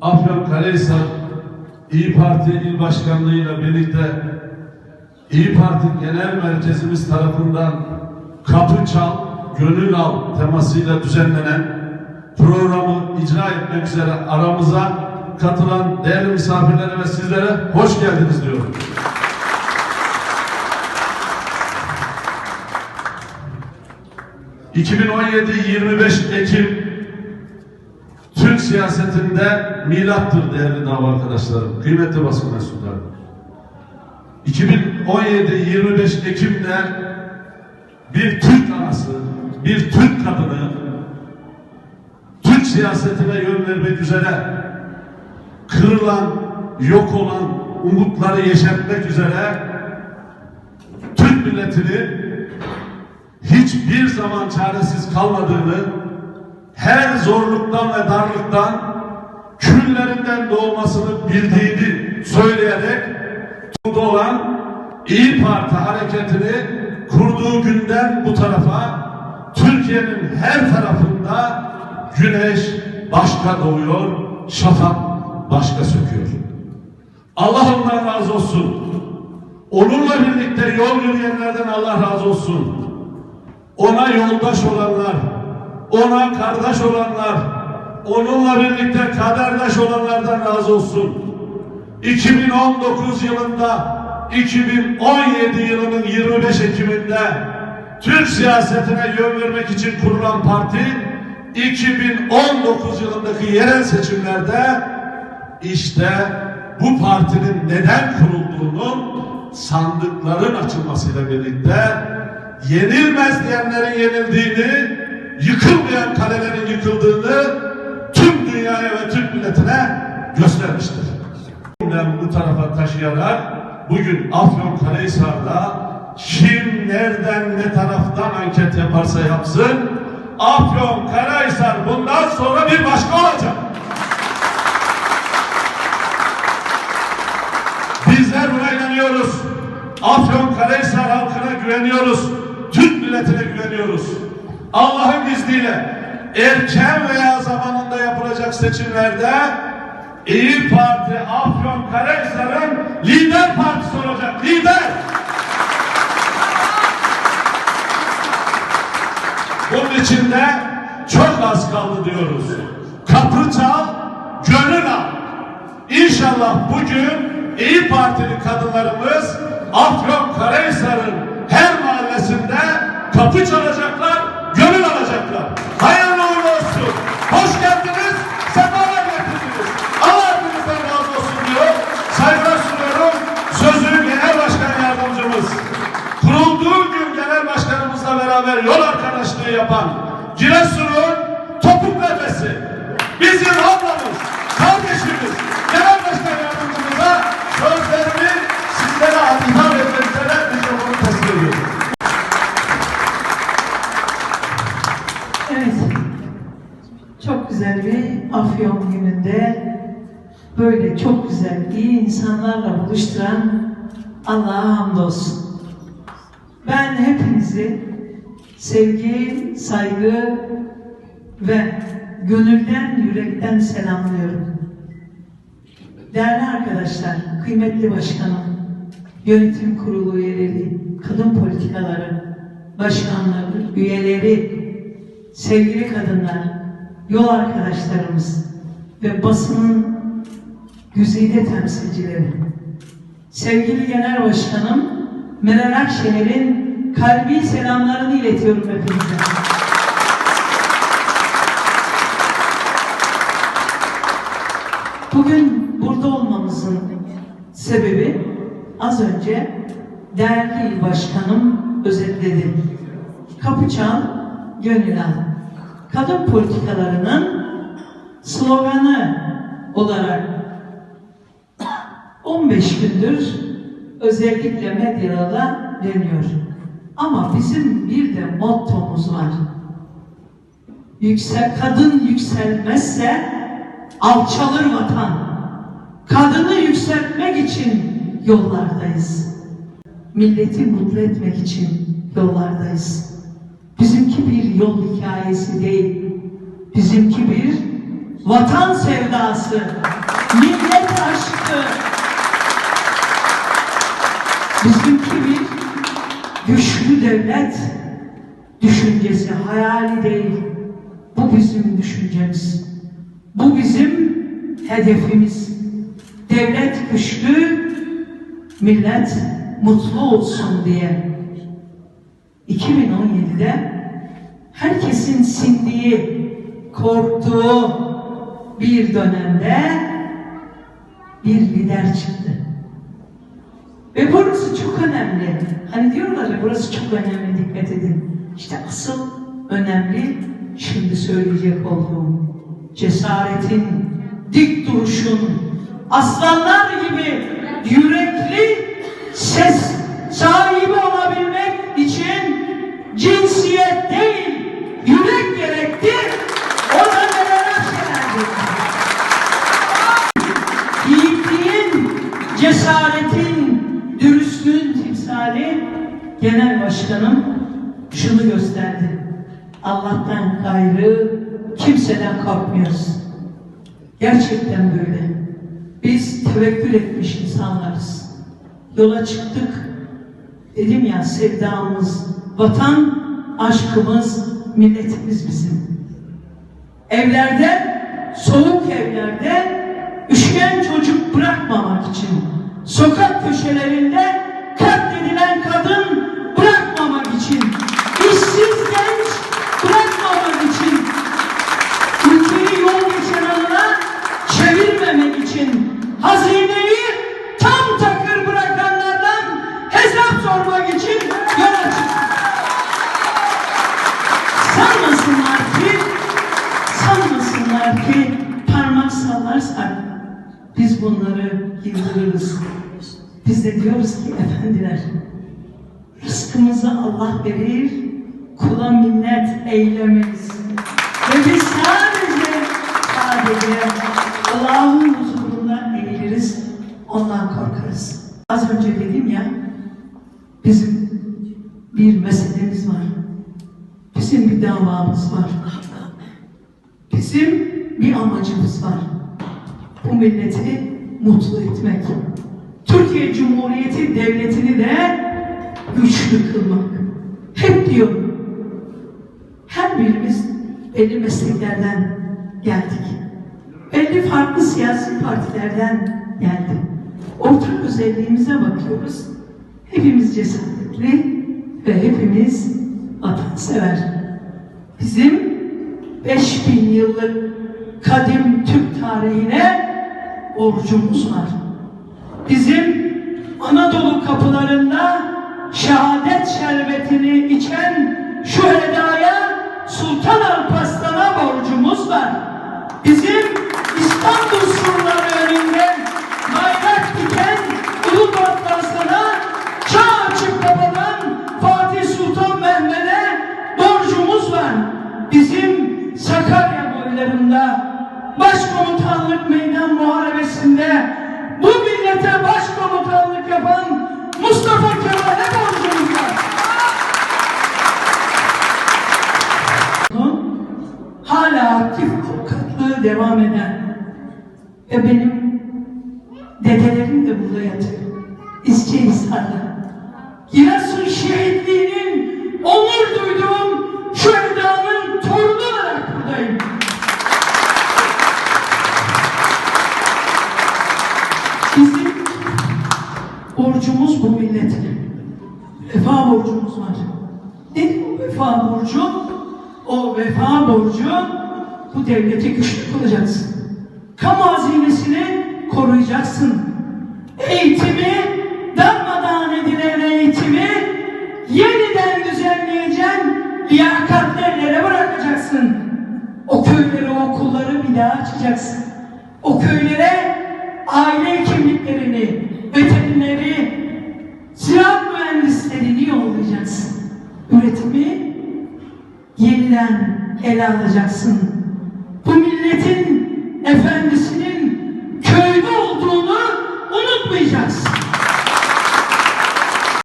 Afyonkarahisar İyi Parti İl Başkanlığı ile birlikte İyi Parti Genel Merkezimiz tarafından Kapı Çal, Gönül Al temasıyla düzenlenen programı icra etmek üzere aramıza katılan değerli misafirlere ve sizlere hoş geldiniz diyorum. ...2017-25 Ekim Türk siyasetinde milattır değerli dava arkadaşlarım, kıymetli basın mensupları. 2017-25 Ekim'de bir Türk anası, bir Türk kadını Türk siyasetine yön vermek üzere kırılan, yok olan umutları yeşertmek üzere Türk milletini hiçbir zaman çaresiz kalmadığını her zorluktan ve darlıktan küllerinden doğmasını bildiğini söyleyerek burada olan İyi Parti hareketini kurduğu günden bu tarafa Türkiye'nin her tarafında güneş başka doğuyor, şafak başka söküyor. Allah ondan razı olsun. Onunla birlikte yol yürüyenlerden Allah razı olsun. Ona yoldaş olanlar, ona kardeş olanlar, onunla birlikte kaderdaş olanlardan razı olsun. 2019 yılında, 2017 yılının 25 Ekim'inde Türk siyasetine yön vermek için kurulan parti 2019 yılındaki yerel seçimlerde işte bu partinin neden kurulduğunu sandıkların açılmasıyla birlikte yenilmez diyenlerin yenildiğini, yıkılmayan kalelerin yıkıldığını tüm dünyaya ve Türk milletine göstermiştir. Bu tarafa taşıyarak bugün Afyonkarahisar'da kim nereden ne taraftan anket yaparsa yapsın Afyonkarahisar bundan sonra bir başka olacak. Bizler buna inanıyoruz. Afyonkarahisar halkına güveniyoruz. Türk milletine güveniyoruz. Allah'ın izniyle erken veya zamanında yapılacak seçimlerde İyi Parti Afyonkarahisar'ın lider partisi olacak. Lider! Bunun için de çok az kaldı diyoruz. Kapı çal, gönül al. İnşallah bugün İyi Partili kadınlarımız Afyon Karahisar'ın her mahallesinde kapı çalacaklar, gönül alacaklar. Hayırlı uğurlu olsun. Hoş geldiniz, sefalar getirdiniz. Allah hepinizden razı olsun diyor. Saygılar sunuyorum. Sözü Genel Başkan Yardımcımız. Kurulduğu gün Genel Başkanımızla beraber yol arkadaşlığı yapan Giresun'un topuk nefesi. Bizim ablamız, Bir Afyon gününde böyle çok güzel, iyi insanlarla buluşturan Allah'a hamdolsun. Ben hepinizi sevgi, saygı ve gönülden, yürekten selamlıyorum. Değerli arkadaşlar, kıymetli başkanım, yönetim kurulu üyeleri, kadın politikaları, başkanları, üyeleri, sevgili kadınlar, yol arkadaşlarımız ve basının güzide temsilcileri, sevgili genel başkanım Meral Akşener'in kalbi selamlarını iletiyorum hepinize. Bugün burada olmamızın sebebi az önce değerli başkanım özetledi. Kapı çal, gönül al. Kadın politikalarının sloganı olarak 15 gündür özellikle medyada dönüyor. Ama bizim bir de mottomuz var. Yüksel, kadın yükselmezse alçalır vatan. Kadını yükseltmek için yollardayız. Milleti mutlu etmek için yollardayız. Bizimki bir yol hikayesi değil. Bizimki bir vatan sevdası, millet aşkı, bizimki bir güçlü devlet düşüncesi, hayali değil. Bu bizim düşüncemiz. Bu bizim hedefimiz. Devlet güçlü, millet mutlu olsun diye. 2017'de herkesin sindiği, korktuğu bir dönemde bir lider çıktı. Ve burası çok önemli. Hani diyorlar ya burası çok önemli dikkat edin. İşte asıl önemli şimdi söyleyecek olduğum cesaretin, dik duruşun, aslanlar gibi yürekli ses başkanım şunu gösterdi. Allah'tan gayrı kimseden korkmuyoruz. Gerçekten böyle. Biz tevekkül etmiş insanlarız. Yola çıktık. Dedim ya sevdamız, vatan aşkımız, milletimiz bizim. Evlerde, soğuk evlerde üşüyen çocuk bırakmamak için, sokak köşelerinde katledilen kadın efendiler, rızkımızı Allah verir, kula minnet eylemeyiz. Ve biz sadece, sadece Allah'ın huzurunda eğiliriz, ondan korkarız. Az önce dedim ya, bizim bir meselemiz var. Bizim bir davamız var. Bizim bir amacımız var. Bu milleti mutlu etmek. Türkiye Cumhuriyeti Devleti'ni de güçlü kılmak. Hep diyorum. Her birimiz belli mesleklerden geldik. Belli farklı siyasi partilerden geldik. Ortak özelliğimize bakıyoruz. Hepimiz cesaretli ve hepimiz vatansever. Bizim 5000 yıllık kadim Türk tarihine borcumuz var. Bizim Anadolu kapılarında şehadet şerbetini içen şu hedaya Sultan Alparslan'a borcumuz var. Bizim İstanbul surları önünde bayrak diken Ulu Batlası'na çağ açıp kapanan Fatih Sultan Mehmet'e borcumuz var. Bizim Sakarya boylarında Başkomutanlık Meydan Muharebesi'nde millete başkomutanlık yapan Mustafa borcumuz var. Hala aktif avukatlığı devam eden ve benim bu millete. Vefa borcumuz var. Nedir o vefa borcu? O vefa borcu bu devleti güçlü kılacaksın. Kamu hazinesini koruyacaksın. Eğitimi, darmadağın edilen eğitimi yeniden düzenleyeceksin, liyakatli ellere bırakacaksın. O köyleri, o okulları bir daha açacaksın. O köylere aile kimliklerini, yeniden ele alacaksın. Bu milletin efendisinin